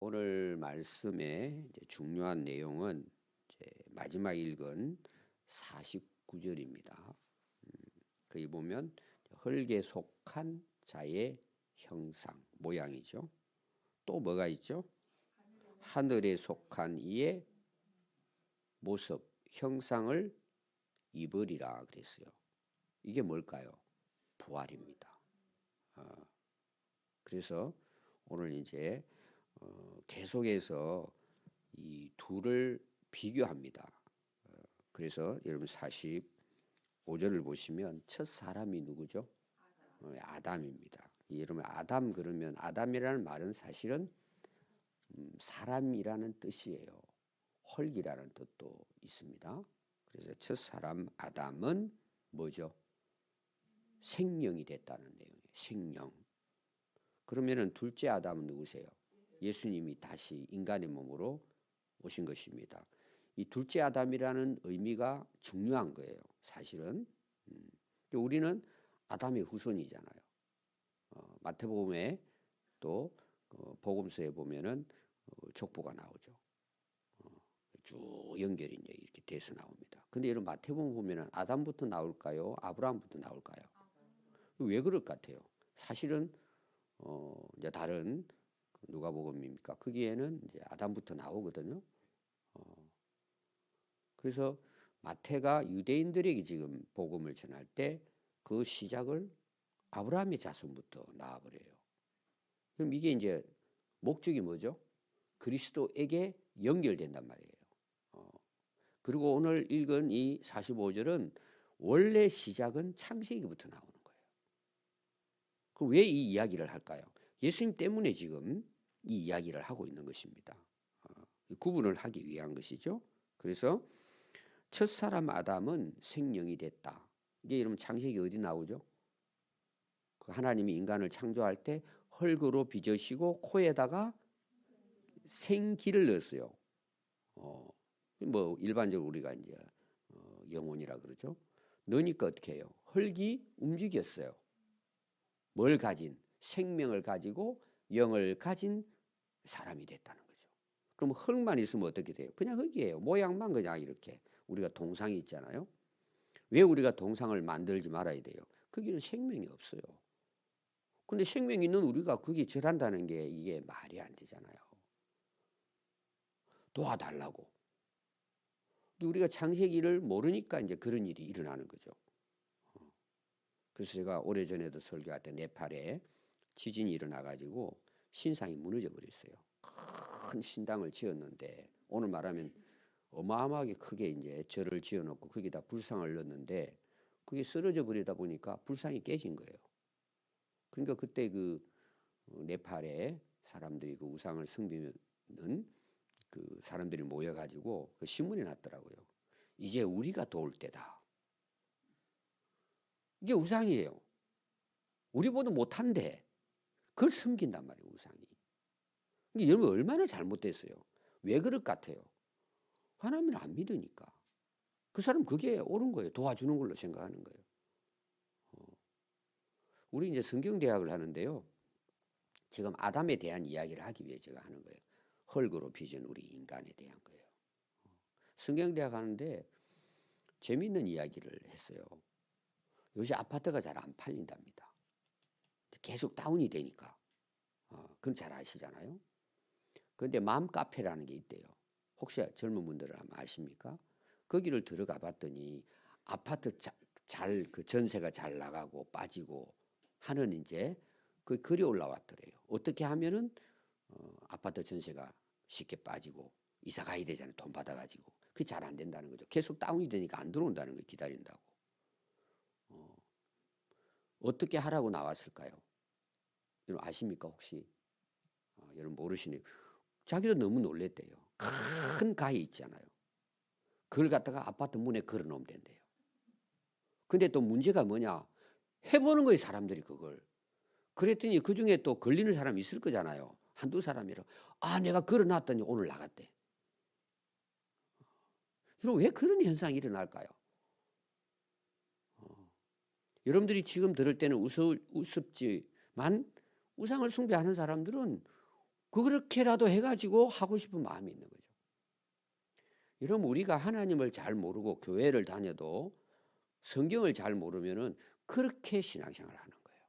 오늘 말씀의 중요한 내용은 마지막 읽은 49절입니다. 음, 거기 보면 흙에 속한 자의 형상, 모양이죠. 또 뭐가 있죠? 하늘에 속한 이의 모습, 형상을 입으리라 그랬어요. 이게 뭘까요? 부활입니다. 어, 그래서 오늘 이제 어, 계속해서 이 둘을 비교합니다. 어, 그래서 여러분 45절을 보시면 첫 사람이 누구죠? 어, 아담입니다. 여러분 아담 그러면 아담이라는 말은 사실은 음, 사람이라는 뜻이에요. 헐기라는 뜻도 있습니다. 그래서 첫 사람 아담은 뭐죠? 생명이 됐다는 내용이에요. 생명. 그러면은 둘째 아담은 누구세요? 예수님이 다시 인간의 몸으로 오신 것입니다. 이 둘째 아담이라는 의미가 중요한 거예요. 사실은 음. 우리는 아담의 후손이잖아요. 어, 마태복음에 또 어, 복음서에 보면은 어, 족보가 나오죠. 어, 쭉 연결이 이렇게 돼서 나옵니다. 근데 여러분 마태복음 보면은 아담부터 나올까요? 아브라함부터 나올까요? 왜 그럴 것 같아요? 사실은 어, 이제 다른 누가복음입니까? 거기에는 이제 아담부터 나오거든요. 어, 그래서 마태가 유대인들에게 지금 복음을 전할 때 그 시작을 아브라함의 자손부터 나와버려요. 그럼 이게 이제 목적이 뭐죠? 그리스도에게 연결된단 말이에요. 어, 그리고 오늘 읽은 이 45절은 원래 시작은 창세기부터 나오는 거예요. 그럼 왜 이 이야기를 할까요? 예수님 때문에 지금 이 이야기를 하고 있는 것입니다. 어, 구분을 하기 위한 것이죠. 그래서 첫 사람 아담은 생명이 됐다. 이게 여러분 창세기 어디 나오죠? 그 하나님이 인간을 창조할 때 헐그로 빚으시고 코에다가 생기를 넣었어요. 어, 뭐 일반적으로 우리가 이제 어, 영혼이라 그러죠. 넣으니까 어떻게 해요? 흙이 움직였어요. 뭘 가진? 생명을 가지고 영을 가진 사람이 됐다는 거죠. 그럼 흙만 있으면 어떻게 돼요? 그냥 흙이에요. 모양만 그냥 이렇게 우리가 동상이 있잖아요. 왜 우리가 동상을 만들지 말아야 돼요? 거기는 생명이 없어요. 근데 생명 있는 우리가 거기 절한다는 게 이게 말이 안 되잖아요. 도와달라고. 우리가 창세기를 모르니까 이제 그런 일이 일어나는 거죠. 어. 그래서 제가 오래전에도 설교할 때 네팔에 지진이 일어나가지고 신상이 무너져 버렸어요. 큰 신당을 지었는데 오늘 말하면 어마어마하게 크게 이제 절을 지어놓고 거기다 불상을 넣었는데 그게 쓰러져 버리다 보니까 불상이 깨진 거예요. 그러니까 그때 그 어, 네팔에 사람들이 그 우상을 섬기는 그 사람들이 모여가지고 그 신문이 났더라고요. 이제 우리가 도울 때다. 이게 우상이에요. 우리보다 못한데 그걸 섬긴단 말이에요, 우상이. 이게 여러분 얼마나 잘못됐어요. 왜 그럴 것 같아요? 하나님을 안 믿으니까. 그 사람 그게 옳은 거예요. 도와주는 걸로 생각하는 거예요. 어. 우리 이제 성경대학을 하는데요. 지금 아담에 대한 이야기를 하기 위해 제가 하는 거예요. 헐그로 빚은 우리 인간에 대한 거예요. 어. 성경대학 하는데 재미있는 이야기를 했어요. 요새 아파트가 잘 안 팔린답니다. 계속 다운이 되니까. 어, 그건 잘 아시잖아요. 그런데 마음 카페라는 게 있대요. 혹시 젊은 분들은 아십니까? 거기를 들어가 봤더니 아파트 잘 그 전세가 잘 나가고 빠지고 하는 이제 그 글이 올라왔더래요. 어떻게 하면은 어, 아파트 전세가 쉽게 빠지고 이사 가야 되잖아요. 돈 받아가지고 그게 잘 안 된다는 거죠. 계속 다운이 되니까 안 들어온다는 거 기다린다고. 어, 어떻게 하라고 나왔을까요? 여러분 아십니까 혹시? 어, 여러분 모르시네요. 자기도 너무 놀랬대요. 큰 가위 있잖아요. 그걸 갖다가 아파트 문에 걸어 놓으면 된대요. 근데 또 문제가 뭐냐? 해보는 거예요, 사람들이 그걸. 그랬더니 그 중에 또 걸리는 사람이 있을 거잖아요. 한두 사람이라. 아, 내가 걸어 놨더니 오늘 나갔대. 여러분, 왜 그런 현상이 일어날까요? 어. 여러분들이 지금 들을 때는 우습, 우습지만 우상을 숭배하는 사람들은 그렇게라도 해가지고 하고 싶은 마음이 있는 거죠. 여러분 우리가 하나님을 잘 모르고 교회를 다녀도 성경을 잘 모르면은 그렇게 신앙생활을 하는 거예요.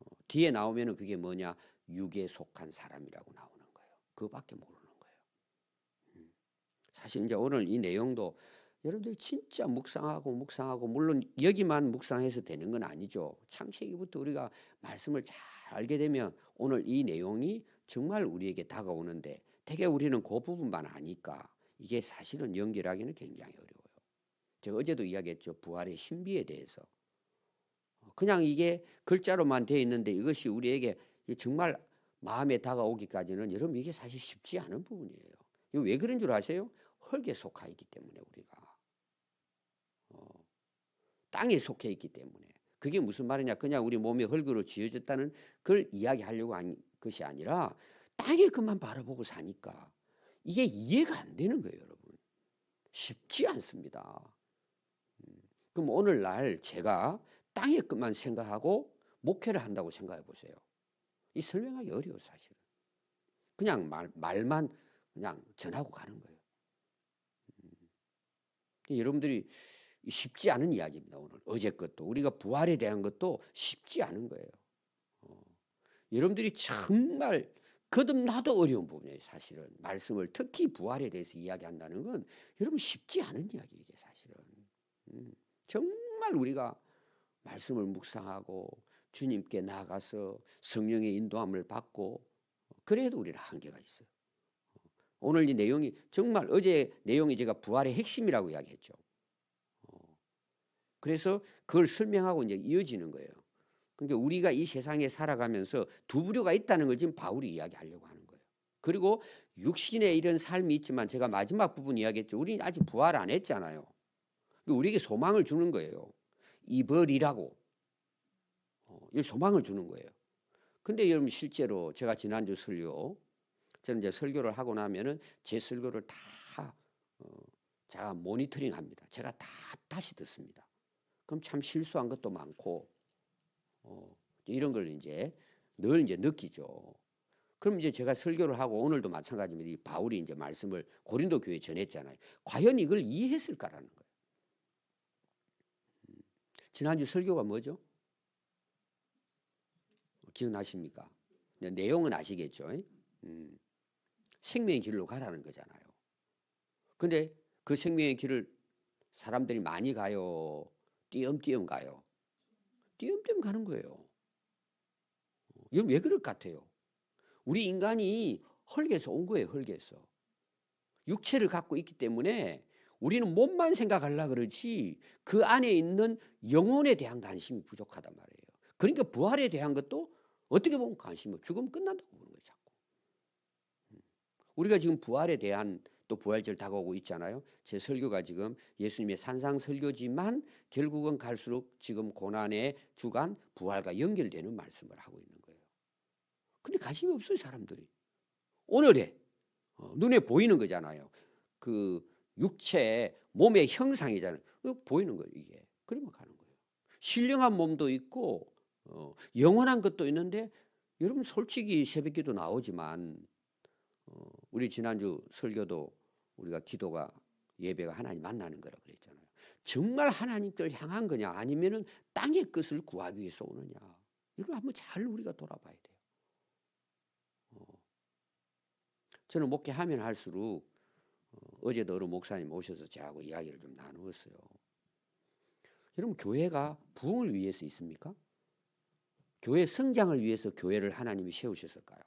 어, 뒤에 나오면은 그게 뭐냐 육에 속한 사람이라고 나오는 거예요. 그거밖에 모르는 거예요. 음. 사실 이제 오늘 이 내용도 여러분들 진짜 묵상하고 묵상하고 물론 여기만 묵상해서 되는 건 아니죠. 창세기부터 우리가 말씀을 잘 알게 되면 오늘 이 내용이 정말 우리에게 다가오는데 대개 우리는 그 부분만 아니까 이게 사실은 연결하기는 굉장히 어려워요. 제가 어제도 이야기했죠. 부활의 신비에 대해서. 그냥 이게 글자로만 되어 있는데 이것이 우리에게 정말 마음에 다가오기까지는 여러분 이게 사실 쉽지 않은 부분이에요. 이거 왜 그런 줄 아세요? 흙에 속하 있기 때문에 우리가 어, 땅에 속해 있기 때문에 그게 무슨 말이냐? 그냥 우리 몸이 흙으로 지어졌다는 걸 이야기하려고 한 것이 아니라 땅에 그만 바라보고 사니까 이게 이해가 안 되는 거예요, 여러분. 쉽지 않습니다. 음, 그럼 오늘날 제가 땅의 것만 생각하고 목회를 한다고 생각해 보세요. 이 설명하기 어려워 사실은. 그냥 말, 말만 그냥 전하고 가는 거예요. 음. 여러분들이 쉽지 않은 이야기입니다. 오늘 어제 것도 우리가 부활에 대한 것도 쉽지 않은 거예요. 어. 여러분들이 정말 거듭나도 어려운 부분이에요. 사실은 말씀을 특히 부활에 대해서 이야기한다는 건 여러분 쉽지 않은 이야기 이게 사실은 음. 정말 우리가 말씀을 묵상하고 주님께 나가서 성령의 인도함을 받고 그래도 우리는 한계가 있어요. 오늘 이 내용이 정말 어제 내용이 제가 부활의 핵심이라고 이야기했죠. 그래서 그걸 설명하고 이제 이어지는 거예요. 그러니까 우리가 이 세상에 살아가면서 두 부류가 있다는 걸 지금 바울이 이야기하려고 하는 거예요. 그리고 육신의 이런 삶이 있지만 제가 마지막 부분 이야기했죠. 우리 아직 부활 안 했잖아요. 우리에게 소망을 주는 거예요. 이벌이라고 어, 이 소망을 주는 거예요. 근데 여러분 실제로 제가 지난주 설교 저는 이제 설교를 하고 나면은 제 설교를 다 어, 제가 모니터링 합니다. 제가 다 다시 듣습니다. 그럼 참 실수한 것도 많고 어, 이런 걸 이제 늘 이제 느끼죠. 그럼 이제 제가 설교를 하고 오늘도 마찬가지입니다. 이 바울이 이제 말씀을 고린도 교회에 전했잖아요. 과연 이걸 이해했을까라는 거예요. 음, 지난주 설교가 뭐죠? 기억나십니까? 내용은 아시겠죠? 음, 생명의 길로 가라는 거잖아요. 근데 그 생명의 길을 사람들이 많이 가요? 띄엄띄엄 가요? 띄엄띄엄 가는 거예요. 이건 왜 그럴 것 같아요? 우리 인간이 헐게서 온 거예요, 헐게서. 육체를 갖고 있기 때문에 우리는 몸만 생각하려 그러지 그 안에 있는 영혼에 대한 관심이 부족하단 말이에요. 그러니까 부활에 대한 것도 어떻게 보면 관심이 없 죽으면 끝난다고 보는 거예요, 자꾸. 음. 우리가 지금 부활에 대한 또 부활절 다가오고 있잖아요. 제 설교가 지금 예수님의 산상 설교지만 결국은 갈수록 지금 고난의 주간 부활과 연결되는 말씀을 하고 있는 거예요. 근데 관심이 없어요, 사람들이. 오늘에 어, 눈에 보이는 거잖아요. 그 육체 몸의 형상이잖아요. 보이는 거예요, 이게. 그러면 가는 거예요. 신령한 몸도 있고 어, 영원한 것도 있는데 여러분 솔직히 새벽기도 나오지만 어, 우리 지난주 설교도 우리가 기도가 예배가 하나님 만나는 거라 그랬잖아요. 정말 하나님들 향한 거냐 아니면은 땅의 것을 구하기 위해서 오느냐 이걸 한번 잘 우리가 돌아봐야 돼요. 어. 저는 목회하면 할수록 어, 제도 어느 목사님 오셔서 저하고 이야기를 좀 나누었어요. 여러분 교회가 부흥을 위해서 있습니까? 교회 성장을 위해서 교회를 하나님이 세우셨을까요?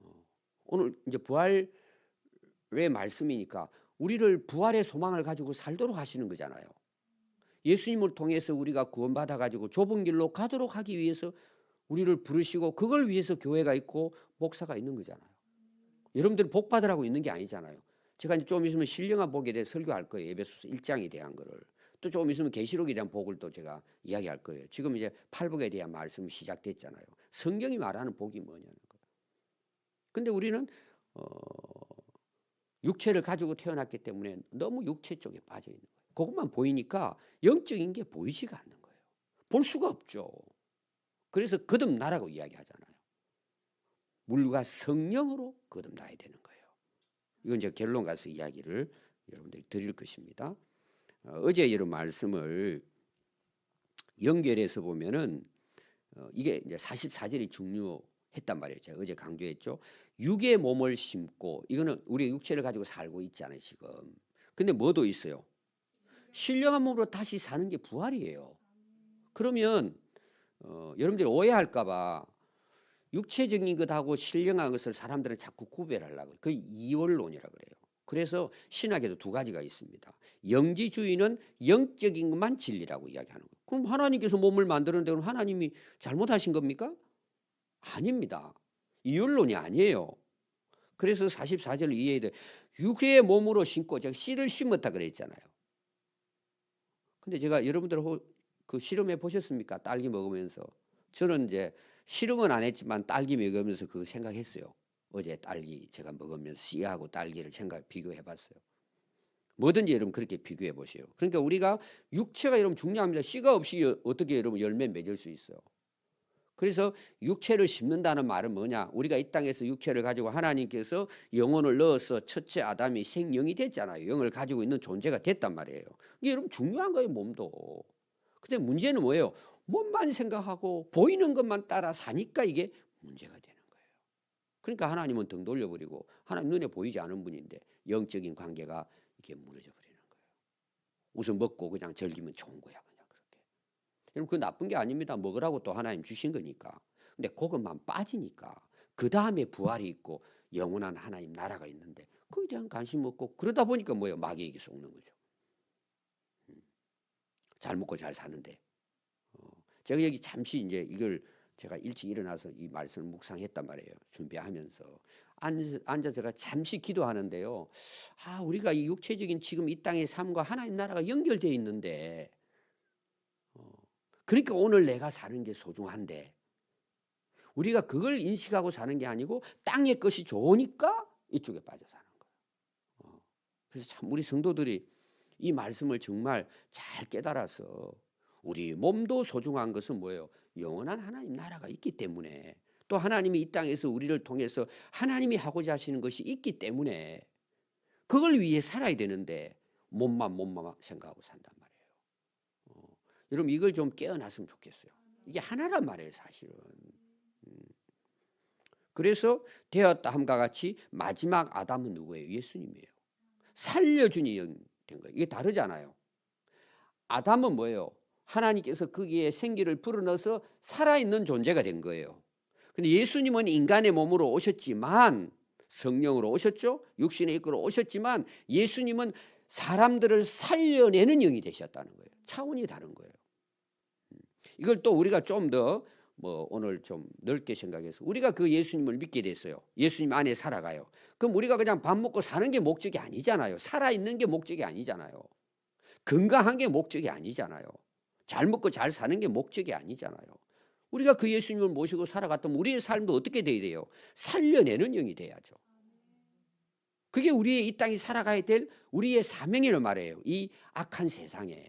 어, 오늘 이제 부활 의 말씀이니까 우리를 부활의 소망을 가지고 살도록 하시는 거잖아요. 예수님을 통해서 우리가 구원받아 가지고 좁은 길로 가도록 하기 위해서 우리를 부르시고 그걸 위해서 교회가 있고 목사가 있는 거잖아요. 여러분들 복 받으라고 있는 게 아니잖아요. 제가 이제 좀 있으면 신령한 복에 대해 설교할 거예요. 에베소서 1장에 대한 거를. 또 조금 있으면 계시록에 대한 복을 또 제가 이야기할 거예요. 지금 이제 팔복에 대한 말씀이 시작됐잖아요. 성경이 말하는 복이 뭐냐는 거예요. 근데 우리는 어, 육체를 가지고 태어났기 때문에 너무 육체 쪽에 빠져 있는 거예요. 그것만 보이니까 영적인 게 보이지가 않는 거예요. 볼 수가 없죠. 그래서 거듭나라고 이야기하잖아요. 물과 성령으로 거듭나야 되는 거예요. 이건 이제 결론 가서 이야기를 여러분들이 드릴 것입니다. 어, 어제 이런 말씀을 연결해서 보면은 어, 이게 이제 44절이 중요 했단 말이에요. 제가 어제 강조했죠. 육의 몸을 심고 이거는 우리 육체를 가지고 살고 있잖아요, 지금. 근데 뭐도 있어요? 신령한 몸으로 다시 사는 게 부활이에요. 그러면 어, 여러분들이 오해할까봐 육체적인 것하고 신령한 것을 사람들은 자꾸 구별하려고 그 이원론이라 그래요. 그래서 신학에도 두 가지가 있습니다. 영지주의는 영적인 것만 진리라고 이야기하는 거예요. 그럼 하나님께서 몸을 만드는데 그럼 하나님이 잘못하신 겁니까? 아닙니다. 이원론이 아니에요. 그래서 44절 이해해야 돼. 육의 몸으로 심고 제가 씨를 심었다 그랬잖아요. 근데 제가 여러분들 그 실험해 보셨습니까? 딸기 먹으면서 저는 이제 실험은 안 했지만 딸기 먹으면서 그거 생각했어요. 어제 딸기 제가 먹으면서 씨하고 딸기를 생각 비교해 봤어요. 뭐든지 여러분 그렇게 비교해 보세요. 그러니까 우리가 육체가 여러분 중요합니다. 씨가 없이 어떻게 여러분 열매 맺을 수 있어요. 그래서 육체를 심는다는 말은 뭐냐? 우리가 이 땅에서 육체를 가지고 하나님께서 영혼을 넣어서 첫째 아담이 생영이 됐잖아요. 영을 가지고 있는 존재가 됐단 말이에요. 이게 여러분 중요한 거예요, 몸도. 근데 문제는 뭐예요? 몸만 생각하고 보이는 것만 따라 사니까 이게 문제가 되는 거예요. 그러니까 하나님은 등 돌려버리고 하나님 눈에 보이지 않은 분인데 영적인 관계가 이게 무너져 버리는 거예요. 우선 먹고 그냥 즐기면 좋은 거야. 여러분 그 나쁜 게 아닙니다. 먹으라고 또 하나님 주신 거니까. 근데 그것만 빠지니까 그 다음에 부활이 있고 영원한 하나님 나라가 있는데 그에 대한 관심 없고 그러다 보니까 뭐예요? 마귀에게 속는 거죠. 음. 잘 먹고 잘 사는데 제가 여기 잠시 이제 이걸 제가 일찍 일어나서 이 말씀을 묵상했단 말이에요. 준비하면서 앉아 제가 잠시 기도하는데요. 아 우리가 이 육체적인 지금 이 땅의 삶과 하나님 나라가 연결되어 있는데, 어, 그러니까 오늘 내가 사는 게 소중한데 우리가 그걸 인식하고 사는 게 아니고 땅의 것이 좋으니까 이쪽에 빠져 사는 거예요. 어, 그래서 참 우리 성도들이 이 말씀을 정말 잘 깨달아서 우리 몸도 소중한 것은 뭐예요? 영원한 하나님 나라가 있기 때문에 또 하나님이 이 땅에서 우리를 통해서 하나님이 하고자 하시는 것이 있기 때문에 그걸 위해 살아야 되는데 몸만 몸만 생각하고. 어, 여러분 이걸 좀 깨어났으면 좋겠어요. 이게 하나란 말이에요, 사실은. 음. 그래서 되었다 함과 같이 마지막 아담은 누구예요? 예수님이에요. 살려주니 된 거예요. 이게 다르잖아요. 아담은 뭐예요? 하나님께서 거기에 생기를 불어넣어서 살아있는 존재가 된 거예요. 근데 예수님은 인간의 몸으로 오셨지만 성령으로 오셨죠. 육신에 이끌어 오셨지만 예수님은 사람들을 살려내는 영이 되셨다는 거예요. 차원이 다른 거예요. 음. 이걸 또 우리가 좀 더 뭐 오늘 좀 넓게 생각해서 우리가 그 예수님을 믿게 됐어요. 예수님 안에 살아가요. 그럼 우리가 그냥 밥 먹고 사는 게 목적이 아니잖아요. 살아 있는 게 목적이 아니잖아요. 건강한 게 목적이 아니잖아요. 잘 먹고 잘 사는 게 목적이 아니잖아요. 우리가 그 예수님을 모시고 살아갔다면 우리의 삶도 어떻게 돼야 돼요? 살려내는 영이 돼야죠. 그게 우리의 이 땅이 살아가야 될 우리의 사명이란 말이에요. 이 악한 세상에.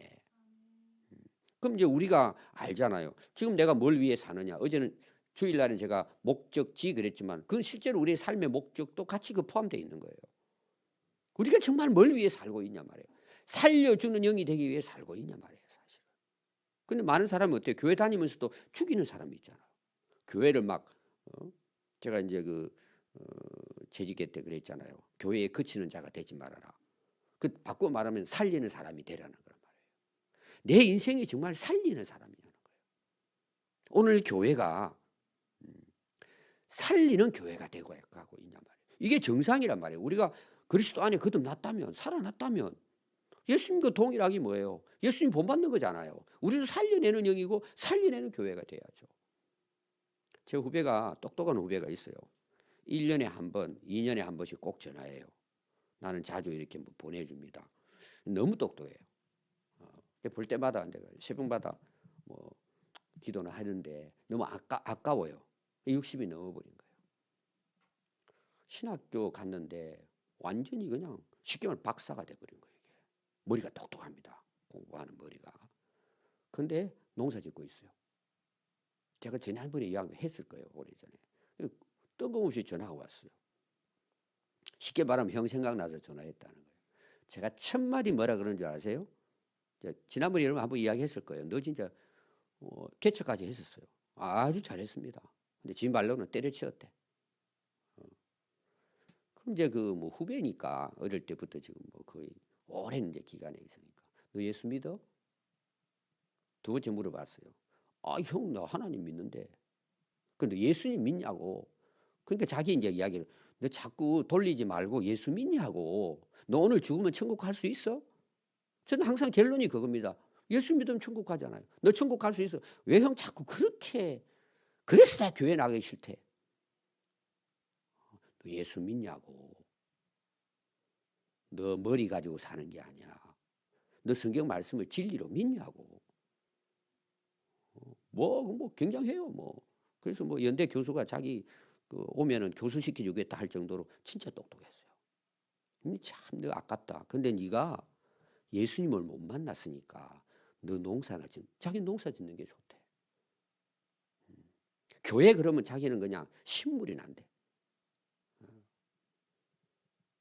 그럼 이제 우리가 알잖아요. 지금 내가 뭘 위해 사느냐. 어제는 주일날은 제가 목적지 그랬지만 그건 실제로 우리의 삶의 목적도 같이 그 포함되어 있는 거예요. 우리가 정말 뭘 위해 살고 있냐 말이에요. 살려주는 영이 되기 위해 살고 있냐 말이에요. 근데 많은 사람은 어때요? 교회 다니면서도 죽이는 사람이 있잖아요. 교회를 막 어? 제가 이제 그 어, 재직회 때 그랬잖아요. 교회에 그치는 자가 되지 말아라. 그 바꿔 말하면 살리는 사람이 되라는 거란 말이에요. 내 인생이 정말 살리는 사람이라는 거예요. 오늘 교회가 음, 살리는 교회가 되고 가고 있냐 말이에요. 이게 정상이란 말이에요. 우리가 그리스도 안에 거듭났다면 살아났다면 예수님과 동일하기 뭐예요? 예수님 본받는 거잖아요. 우리도 살려내는 영이고 살려내는 교회가 돼야죠. 제 후배가 똑똑한 후배가 있어요. 1년에 한 번, 2년에 한 번씩 꼭 전화해요. 나는 자주 이렇게 뭐 보내줍니다. 너무 똑똑해요. 어, 볼 때마다 내가 새벽마다 뭐 기도는 하는데 너무 아까, 아까워요. 60이 넘어버린 거예요. 신학교 갔는데 완전히 그냥 쉽게 말하면 박사가 돼버린 거예요. 머리가 똑똑합니다. 공부하는 머리가. 근데 농사 짓고 있어요. 제가 지난번에 이야기했을 거예요. 오래전에. 뜬금없이 전화가 왔어요. 쉽게 말하면 형 생각나서 전화했다는 거예요. 제가 첫 마디 뭐라 그러는 줄 아세요? 지난번에 여러분 한번 이야기했을 거예요. 너 진짜 어, 개척까지 했었어요. 아주 잘했습니다. 근데 지 말로는 때려치웠대. 어. 그럼 이제 그 뭐 후배니까 어릴 때부터 지금 뭐 거의 오랜 기간에 있으니까 너 예수 믿어? 두 번째 물어봤어요. 아, 형, 나 하나님 믿는데. 근데 예수님 믿냐고. 그러니까 자기 이제 이야기를 너 자꾸 돌리지 말고 예수 믿냐고. 너 오늘 죽으면 천국 갈 수 있어? 저는 항상 결론이 그겁니다. 예수 믿으면 천국 가잖아요. 너 천국 갈 수 있어. 왜 형 자꾸 그렇게 그래서 나 교회 나가기 싫대. 너 예수 믿냐고. 너 머리 가지고 사는 게 아니야. 너 성경 말씀을 진리로 믿냐고. 뭐, 뭐 굉장해요. 뭐. 그래서 뭐 연대 교수가 자기 그 오면은 교수 시켜주겠다 할 정도로 진짜 똑똑했어요. 참 너 아깝다. 근데 네가 예수님을 못 만났으니까 너 농사나 짓 자기 농사 짓는 게 좋대. 음. 교회 그러면 자기는 그냥 신물이 난대. 음.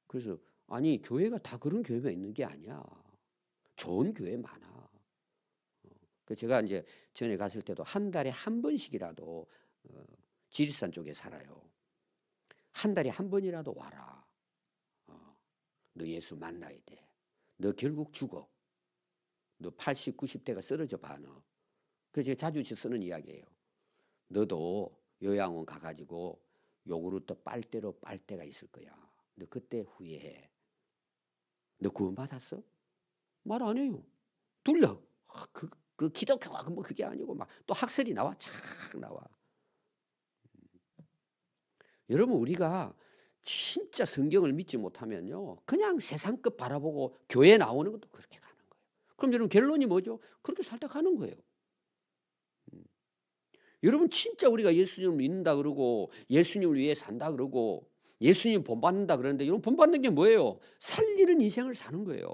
그래서 아니 교회가 다 그런 교회가 있는 게 아니야. 좋은 교회 많아. 어. 그 제가 이제 전에 갔을 때도 한 달에 한 번씩이라도 어, 지리산 쪽에 살아요. 한 달에 한 번이라도 와라. 어, 너 예수 만나야 돼. 너 결국 죽어. 너 80, 90대가 쓰러져 봐, 너. 그래서 제가 자주 쓰는 이야기예요. 너도 요양원 가가지고 요구르트 빨대로 빨대가 있을 거야. 너 그때 후회해. 너 구원 받았어? 말 안 해요. 둘러. 아, 그, 그 기독교가 뭐 그게 아니고 막 또 학설이 나와. 착 나와. 여러분 우리가 진짜 성경을 믿지 못하면요. 그냥 세상 것 바라보고 교회 나오는 것도 그렇게 가는 거예요. 그럼 여러분 결론이 뭐죠? 그렇게 살다 가는 거예요. 음. 여러분 진짜 우리가 예수님을 믿는다 그러고 예수님을 위해 산다 그러고 예수님 본받는다 그러는데 여러분 본받는 게 뭐예요? 살리는 인생을 사는 거예요.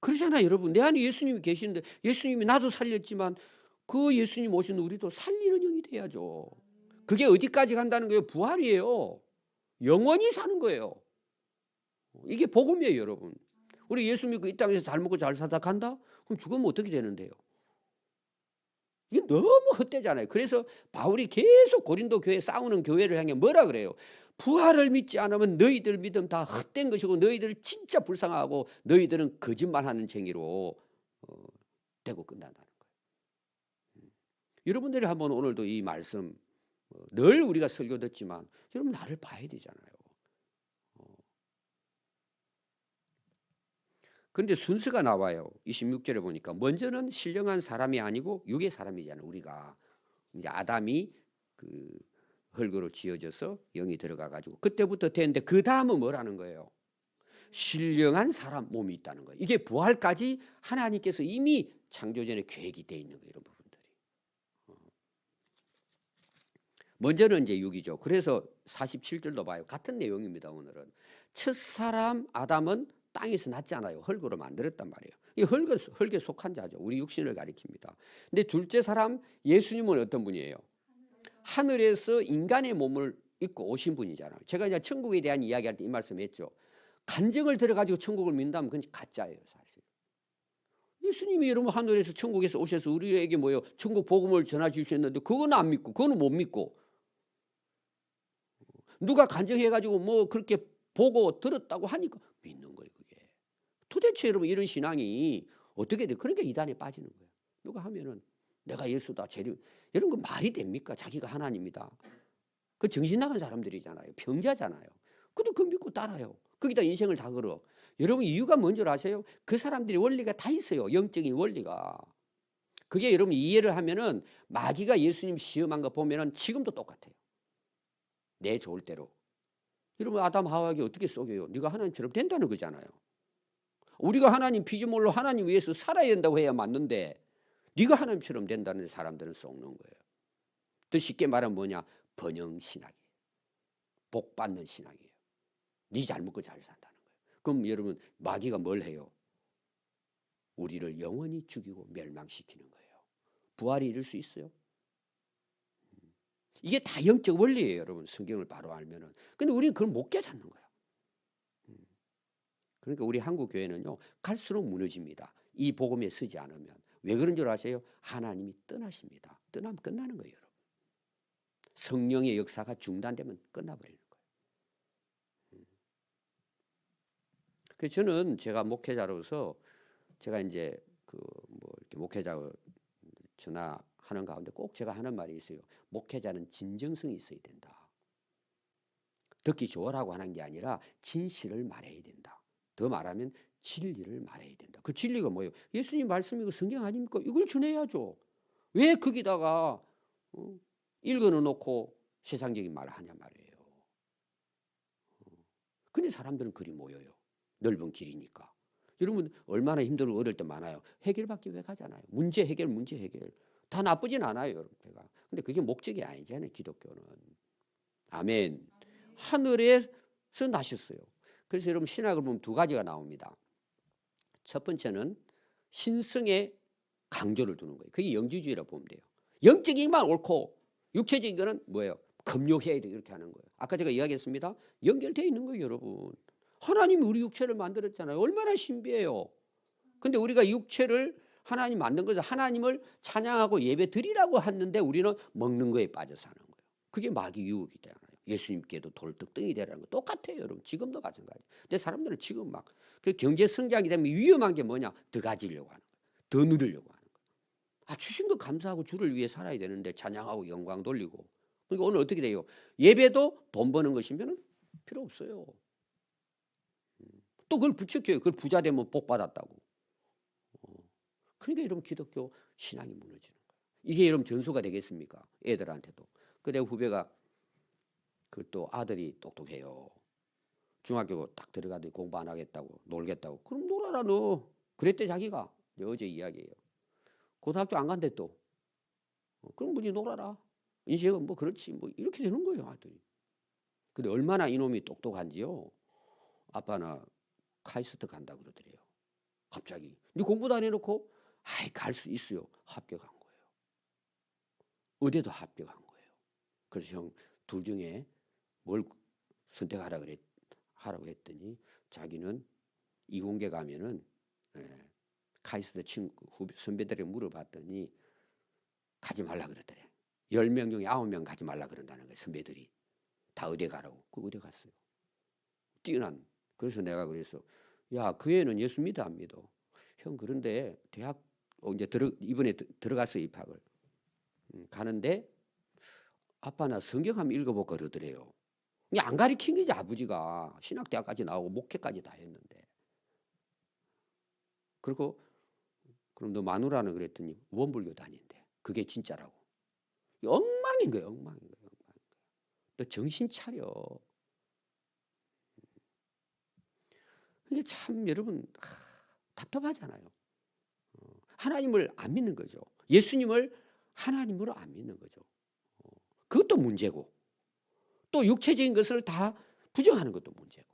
그러잖아요, 여러분. 내 안에 예수님이 계시는데 예수님이 나도 살렸지만 그 예수님 오신 우리도 살리는 영이 돼야죠. 그게 어디까지 간다는 거예요? 부활이에요. 영원히 사는 거예요. 이게 복음이에요, 여러분. 우리 예수 믿고 이 땅에서 잘 먹고 잘 살다 간다? 그럼 죽으면 어떻게 되는데요? 이게 너무 헛되잖아요. 그래서 바울이 계속 고린도 교회 싸우는 교회를 향해 뭐라 그래요? 부활을 믿지 않으면 너희들 믿음 다 헛된 것이고 너희들 진짜 불쌍하고 너희들은 거짓말하는 쟁이로 어, 되고 끝난다는 거예요. 음. 여러분들이 한번 오늘도 이 말씀 어, 늘 우리가 설교 듣지만 여러분 나를 봐야 되잖아요. 어. 그런데 순서가 나와요. 26절에 보니까 먼저는 신령한 사람이 아니고 육의 사람이잖아요. 우리가 이제 아담이 그 흙으로 지어져서 영이 들어가 가지고 그때부터 되는데 그 다음은 뭐라는 거예요? 신령한 사람 몸이 있다는 거예요. 이게 부활까지 하나님께서 이미 창조 전에 계획이 돼 있는 거예요, 여러분. 먼저는 이제 6이죠. 그래서 47절도 봐요. 같은 내용입니다. 오늘은 첫 사람 아담은 땅에서 났잖아요. 흙으로 만들었단 말이에요. 이 흙에, 흙에 속한 자죠. 우리 육신을 가리킵니다. 근데 둘째 사람 예수님은 어떤 분이에요? 하늘에서 인간의 몸을 입고 오신 분이잖아요. 제가 이제 천국에 대한 이야기할 때 이 말씀했죠. 간증을 들어가지고 천국을 믿다면 그건 가짜예요, 사실. 예수님이 여러분 하늘에서 천국에서 오셔서 우리에게 뭐요? 천국 복음을 전해 주셨는데 그건 안 믿고 그거는 못 믿고 누가 간증해가지고 뭐 그렇게 보고 들었다고 하니까 믿는 거예요, 그게. 도대체 여러분 이런 신앙이 어떻게 돼? 그러니까 이단에 빠지는 거예요. 누가 하면은 내가 예수다, 재림. 이런 거 말이 됩니까? 자기가 하나님이다. 그 정신 나간 사람들이잖아요. 병자잖아요. 근데 그 믿고 따라요. 거기다 인생을 다 걸어. 여러분 이유가 뭔지 아세요? 그 사람들이 원리가 다 있어요. 영적인 원리가. 그게 여러분 이해를 하면은 마귀가 예수님 시험한 거 보면은 지금도 똑같아요. 내 좋을 대로. 여러분 아담 하와에게 어떻게 속여요? 네가 하나님처럼 된다는 거잖아요. 우리가 하나님 피조물로 하나님 위해서 살아야 된다고 해야 맞는데 네가 하나님처럼 된다는 사람들은 속는 거예요. 더 쉽게 말하면 뭐냐? 번영 신학이에요. 복 받는 신학이에요. 네 잘 먹고 잘 산다는 거예요. 그럼 여러분 마귀가 뭘 해요? 우리를 영원히 죽이고 멸망시키는 거예요. 부활이 이룰 수 있어요? 이게 다 영적 원리예요, 여러분. 성경을 바로 알면은. 근데 우리는 그걸 못 깨닫는 거야. 음. 그러니까 우리 한국 교회는요 갈수록 무너집니다. 이 복음에 서지 않으면 왜 그런 줄 아세요? 하나님이 떠나십니다. 떠나면 끝나는 거예요, 여러분. 성령의 역사가 중단되면 끝나버리는 거예요. 음. 그래서 저는 제가 목회자로서 제가 이제 그 뭐 이렇게 목회자 전화 하는 가운데 꼭 제가 하는 말이 있어요. 목회자는 진정성이 있어야 된다. 듣기 좋으라고 하는 게 아니라 진실을 말해야 된다. 더 말하면 진리를 말해야 된다. 그 진리가 뭐예요? 예수님 말씀이고 성경 아닙니까? 이걸 전해야죠. 왜 거기다가 어? 읽어는 놓고 세상적인 말을 하냐 말이에요. 어. 근데 사람들은 그리 모여요. 넓은 길이니까. 여러분 얼마나 힘들고 어릴 때 많아요. 해결밖에 왜 가잖아요. 문제 해결, 문제 해결. 다 나쁘진 않아요, 여러분. 제가. 근데 그게 목적이 아니잖아요, 기독교는. 아멘. 하늘에서 나셨어요. 그래서 여러분 신학을 보면 두 가지가 나옵니다. 첫 번째는 신성의 강조를 두는 거예요. 그게 영지주의라고 보면 돼요. 영적인만 옳고 육체적인 거는 뭐예요? 금욕해야 돼 이렇게 하는 거예요. 아까 제가 이야기했습니다. 연결되어 있는 거예요, 여러분. 하나님이 우리 육체를 만들었잖아요. 얼마나 신비해요. 근데 우리가 육체를 하나님 만든 것을 하나님을 찬양하고 예배 드리라고 했는데 우리는 먹는 거에 빠져 사는 거예요. 그게 마귀 유혹이 되잖아요. 예수님께도 돌떡등이 되라는 거 똑같아요, 여러분. 지금도 마찬가지. 근데 사람들은 지금 막 그 경제 성장이 되면 위험한 게 뭐냐? 더 가지려고 하는 거예요. 더 누리려고 하는 거예요. 아, 주신 거 감사하고 주를 위해 살아야 되는데 찬양하고 영광 돌리고. 그러니까 오늘 어떻게 돼요? 예배도 돈 버는 것이면 필요 없어요. 또 그걸 부추겨요. 그걸 부자 되면 복 받았다고. 어. 그러니까 여러분 기독교 신앙이 무너지는 거예요. 이게 여러분 전수가 되겠습니까? 애들한테도. 그내 후배가 그 또 아들이 똑똑해요. 중학교 딱 들어가더니 공부 안 하겠다고 놀겠다고. 그럼 놀아라 너. 그랬대 자기가. 어제 이야기예요. 고등학교 안 간대 또. 어, 그럼 뭐니 놀아라. 인생은 뭐 그렇지 뭐 이렇게 되는 거예요 아들이. 근데 얼마나 이놈이 똑똑한지요. 아빠나 카이스트 간다 그러더래요. 갑자기. 네 공부도 안 해놓고 아이 갈 수 있어요. 합격한 거예요. 의대도 합격한 거예요. 그래서 형 둘 중에 뭘 선택하라 그랬 하라고 했더니 자기는 이공계 가면은 예, 카이스트 친구 후배 선배들에게 물어봤더니 가지 말라 그러더래. 열명 중에 아홉 명 가지 말라 그런다는 거예요. 선배들이 다 의대 가라고. 그 의대 갔어요. 뛰어난. 그래서 내가 그래서 야, 그 애는 예수 믿어 안 믿어? 형 그런데 대학 어, 이제 들어 이번에 들어가서 입학을 음, 가는데 아빠 나 성경 한번 읽어볼까 그러더래요. 안 가리킨 거지 아버지가 신학대학까지 나오고 목회까지 다 했는데 그리고 그럼 너 마누라는 그랬더니 원불교 다닌대. 그게 진짜라고. 엉망인 거예요. 엉망인 거예요. 엉망인 거예요. 너 정신 차려. 이게 참 여러분 하, 답답하잖아요. 어, 하나님을 안 믿는 거죠. 예수님을 하나님으로 안 믿는 거죠. 어, 그것도 문제고 또 육체적인 것을 다 부정하는 것도 문제고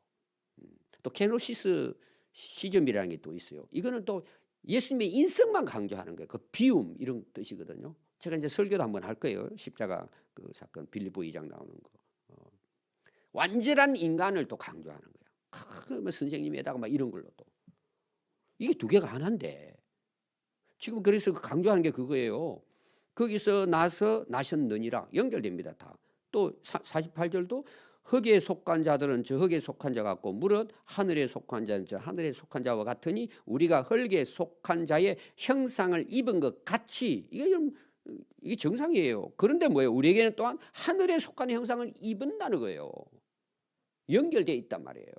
음, 또 케노시스 시점이라는 게 또 있어요. 이거는 또 예수님의 인성만 강조하는 거예요. 그 비움 이런 뜻이거든요. 제가 이제 설교도 한번 할 거예요. 십자가 그 사건 빌리보 2장 나오는 거. 어. 완전한 인간을 또 강조하는 거예요. 그러면 선생님에다가 막 이런 걸로 또 이게 두 개가 하나인데 지금 그래서 강조하는 게 그거예요. 거기서 나서 나셨느니라 연결됩니다. 다. 또 48절도 흙에 속한 자들은 저 흙에 속한 자 같고 무릇 하늘에 속한 자는 저 하늘에 속한 자와 같으니 우리가 흙에 속한 자의 형상을 입은 것 같이 이게 좀 이게 정상이에요. 그런데 뭐예요? 우리에게는 또한 하늘에 속한 형상을 입은다는 거예요. 연결되어 있단 말이에요.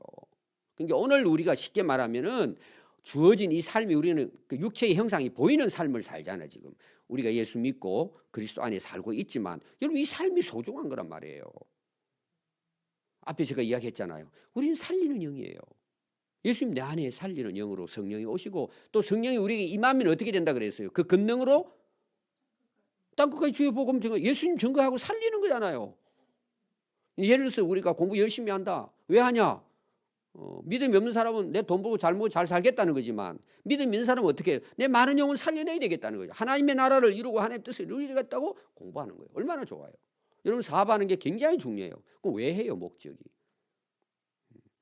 그러니까 오늘 우리가 쉽게 말하면은 주어진 이 삶이 우리는 그 육체의 형상이 보이는 삶을 살잖아요, 지금. 우리가 예수 믿고 그리스도 안에 살고 있지만 여러분 이 삶이 소중한 거란 말이에요. 앞에 제가 이야기했잖아요. 우리는 살리는 영이에요. 예수님 내 안에 살리는 영으로 성령이 오시고 또 성령이 우리에게 임하면 어떻게 된다 그랬어요? 그 권능으로 땅끝까지 주의 복음 증거 예수님 증거하고 살리는 거잖아요. 예를 들어서 우리가 공부 열심히 한다. 왜 하냐? 어, 믿음이 없는 사람은 내 돈 벌고 잘 먹고 잘 살겠다는 거지만 믿음 있는 사람은 어떻게 해요? 내 많은 영혼 살려내야 되겠다는 거죠. 하나님의 나라를 이루고 하나님의 뜻을 이루겠다고 공부하는 거예요. 얼마나 좋아요. 여러분 사업하는 게 굉장히 중요해요. 그왜 해요 목적이?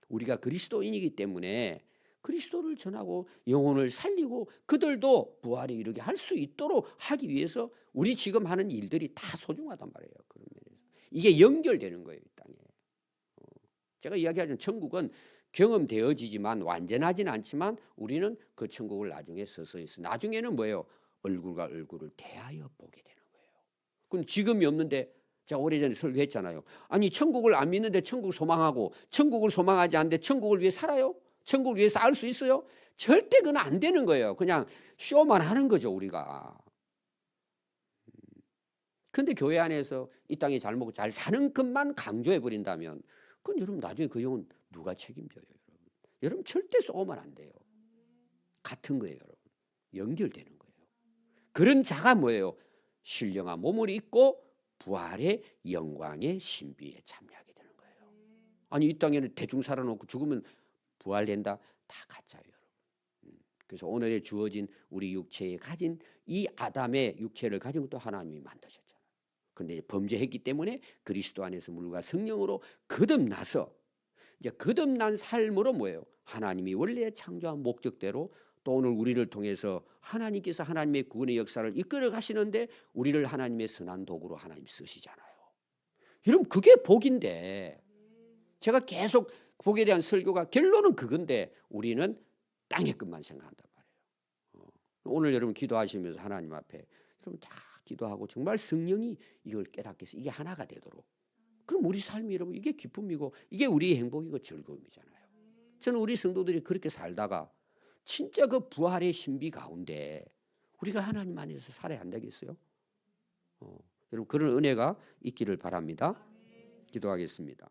우리가 그리스도인이기 때문에 그리스도를 전하고 영혼을 살리고 그들도 부활에 이르게 할 수 있도록 하기 위해서 우리 지금 하는 일들이 다 소중하단 말이에요. 그런 면에서 이게 연결되는 거예요. 어, 제가 이야기하는 천국은 경험되어지지만 완전하진 않지만 우리는 그 천국을 나중에 서서히 나중에는 뭐예요? 얼굴과 얼굴을 대하여 보게 되는 거예요. 그럼 지금이 없는데 제가 오래전에 설교했잖아요. 아니 천국을 안 믿는데 천국 소망하고 천국을 소망하지 않는데 천국을 위해 살아요? 천국을 위해 살수 있어요? 절대 그건 안 되는 거예요. 그냥 쇼만 하는 거죠 우리가. 근데 교회 안에서 이 땅에 잘 먹고 잘 사는 것만 강조해 버린다면 그건 여러분 나중에 그 영혼 누가 책임져요, 여러분? 여러분 절대 쏘면 안 돼요. 같은 거예요, 여러분. 연결되는 거예요. 그런 자가 뭐예요? 신령한 몸을 입고 부활의 영광의 신비에 참여하게 되는 거예요. 아니 이 땅에는 대충 살아놓고 죽으면 부활된다 다 가짜예요, 여러분. 음, 그래서 오늘에 주어진 우리 육체에 가진 이 아담의 육체를 가진 것도 하나님이 만드셨잖아요. 근데 범죄했기 때문에 그리스도 안에서 물과 성령으로 거듭나서 이제 거듭난 삶으로 뭐예요? 하나님이 원래 창조한 목적대로 또 오늘 우리를 통해서 하나님께서 하나님의 구원의 역사를 이끌어 가시는데 우리를 하나님의 선한 도구로 하나님 쓰시잖아요. 여러분 그게 복인데 제가 계속 복에 대한 설교가 결론은 그건데 우리는 땅의 것만 생각한단 말이에요. 어, 오늘 여러분 기도하시면서 하나님 앞에 여러분 다 기도하고 정말 성령이 이걸 깨닫게 해서 이게 하나가 되도록 그럼 우리 삶이 여러분 이게 기쁨이고 이게 우리의 행복이고 즐거움이잖아요. 저는 우리 성도들이 그렇게 살다가 진짜 그 부활의 신비 가운데 우리가 하나님 안에서 살아야 안 되겠어요? 어, 여러분 그런 은혜가 있기를 바랍니다. 기도하겠습니다.